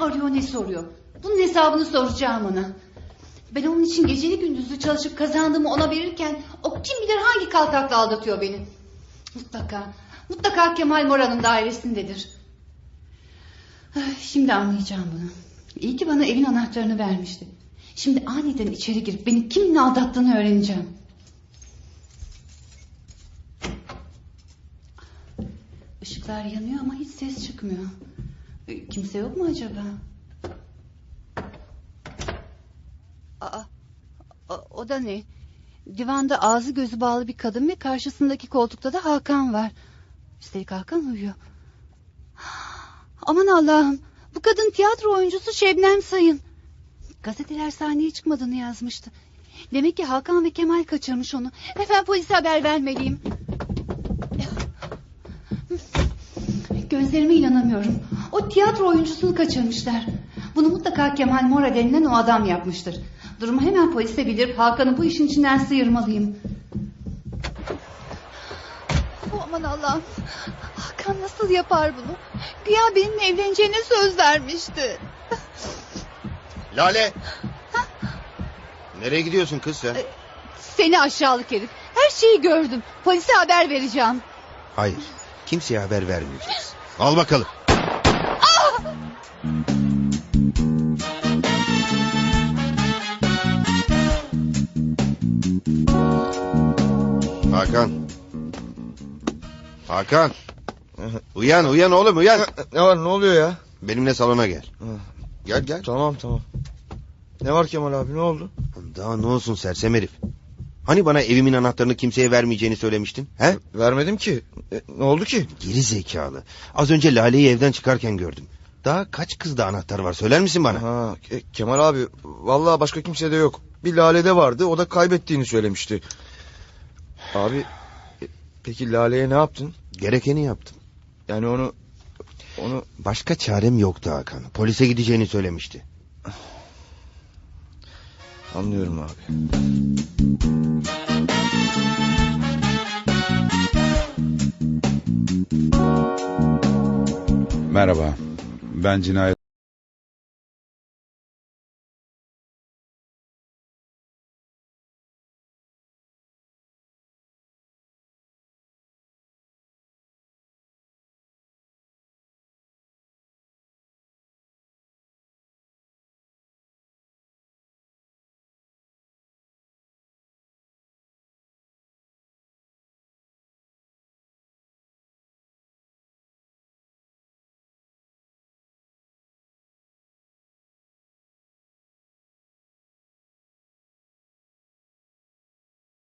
Arıyor ne soruyor. Bunun hesabını soracağım ona. Ben onun için geceli gündüzlü çalışıp kazandığımı ona verirken... ...o kim bilir hangi kaltakla aldatıyor beni. Mutlaka, mutlaka Kemal Mora'nın dairesindedir. Şimdi anlayacağım bunu. İyi ki bana evin anahtarını vermişti. Şimdi aniden içeri girip beni kiminle aldattığını öğreneceğim. Işıklar yanıyor ama hiç ses çıkmıyor. E, Kimse yok mu acaba? Aa, o, da ne? Divanda ağzı gözü bağlı bir kadın ve karşısındaki koltukta da Hakan var. Üstelik Hakan uyuyor. Aman Allah'ım. Bu kadın tiyatro oyuncusu Şebnem Sayın. Gazeteler sahneye çıkmadığını yazmıştı. Demek ki Hakan ve Kemal kaçırmış onu. Hemen polise haber vermeliyim. Gözlerime inanamıyorum. O tiyatro oyuncusunu kaçırmışlar. Bunu mutlaka Kemal Mora denilen o adam yapmıştır. Durumu hemen polise bildirip Hakan'ı bu işin içinden sıyırmalıyım. Aman Allah'ım. Hakan nasıl yapar bunu? Güya benimle evleneceğine söz vermişti. Lale. Nereye gidiyorsun kız sen? Seni aşağılık herif. Her şeyi gördüm. Polise haber vereceğim. Hayır. Kimseye haber vermeyeceğiz. Al bakalım. Hakan. Hakan. Uyan uyan oğlum uyan. Ne var ne oluyor ya? Benimle salona gel. Gel gel. Tamam tamam. Ne var Kemal abi ne oldu? Daha ne olsun sersem herif. Hani bana evimin anahtarını kimseye vermeyeceğini söylemiştin? He? Vermedim ki. E, ne oldu ki? Geri zekalı. Az önce Lale'yi evden çıkarken gördüm. Daha kaç kızda anahtar var söyler misin bana? Ha, Ke- Kemal abi vallahi başka kimsede yok. Bir Lale'de vardı o da kaybettiğini söylemişti. Abi e, peki Lale'ye ne yaptın? Gerekeni yaptım. Yani onu onu Başka çarem yoktu Hakan. Polise gideceğini söylemişti. anlıyorum abi. Merhaba. Ben cinayet